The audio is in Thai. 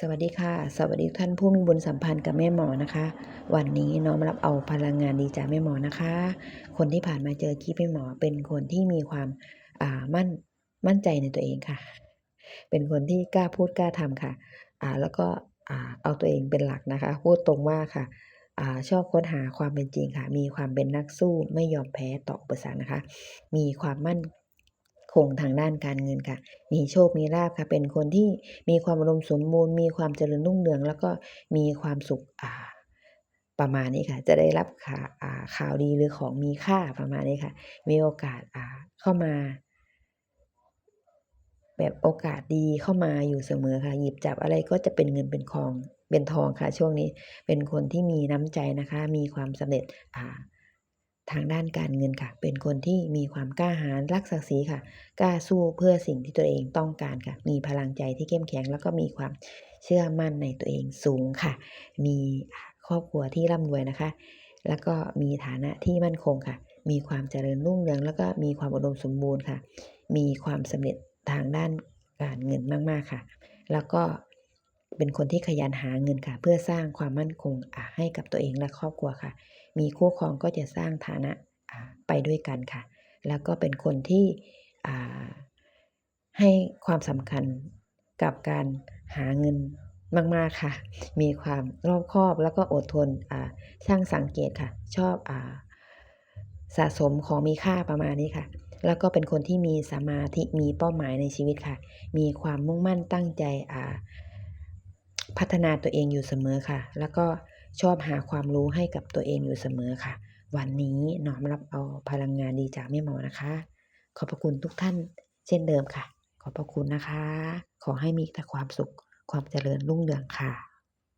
สวัสดีค่ะ สวัสดีท่านผู้มีบุญสัมพันธ์กับแม่หมอนะคะ วันนี้น้อมรับเอาพลังงานดีจากแม่หมอนะคะ คนที่ผ่านมาเจอคลิปแม่หมอ เป็นคนที่มีความอ่ามั่นมั่นใจในตัวเองค่ะ เป็นคนที่กล้าพูดกล้าทำค่ะอ่าแล้วก็อ่าเอาตัวเองเป็นหลักนะคะ พูดตรงว่าค่ะอ่าชอบค้นหาความเป็นจริงค่ะ มีความเป็นนักสู้ไม่ยอมแพ้ต่ออุปสรรคนะคะ มีความมั่น คงทางด้านการเงินค่ะ มีโชคมีลาภค่ะ เป็นคนที่มีความอุดมสมบูรณ์ มีความเจริญรุ่งเรือง แล้วก็มีความสุขอ่าประมาณนี้ค่ะ จะได้รับข่าข่าวดีหรือของมีค่าประมาณนี้ค่ะ มีโอกาสอ่าเข้ามา แบบโอกาสดีเข้ามาอยู่เสมอค่ะ หยิบจับอะไรก็จะเป็นเงินเป็นคอง เป็นทองค่ะ ช่วงนี้ เป็นคนที่มีน้ำใจนะคะ มีความสำเร็จอ่า ทางด้านการเงินค่ะ เป็นคนที่มีความกล้าหาญรักศักดิ์ศรีค่ะ กล้าสู้เพื่อสิ่งที่ตัวเองต้องการค่ะ มีพลังใจที่เข้มแข็ง แล้วก็มีความเชื่อมั่นในตัวเองสูงค่ะ มีครอบครัวที่ร่ำรวยนะคะ แล้วก็มีฐานะที่มั่นคงค่ะ มีความเจริญรุ่งเรือง แล้วก็มีความอุดมสมบูรณ์ค่ะ มีความสำเร็จทางด้านการเงินมาก ๆ ค่ะ แล้วก็เป็นคนที่ขยันหาเงินค่ะ เพื่อสร้างความมั่นคงให้กับตัวเองและครอบครัวค่ะ มีคู่ครองก็จะสร้างฐานะไปด้วยกันค่ะ แล้วก็เป็นคนที่ให้ความสำคัญกับการหาเงินมาก ๆ ค่ะ มีความรอบคอบแล้วก็อดทนช่างสังเกตค่ะ ชอบอสะสมของมีค่าประมาณนี้ค่ะ แล้วก็เป็นคนที่มีสมาธิ มีเป้าหมายในชีวิตค่ะ มีความมุ่งมั่นตั้งใจพัฒนาตัวเองอยู่เสมอค่ะ แล้วก็ ชอบหาความรู้ให้กับตัวเองอยู่เสมอค่ะ วันนี้น้อมรับเอาพลังงานดีจากแม่หมอนะคะ ขอบพระคุณทุกท่านเช่นเดิมค่ะ ขอบพระคุณนะคะ ขอให้มีแต่ความสุขความเจริญรุ่งเรืองค่ะ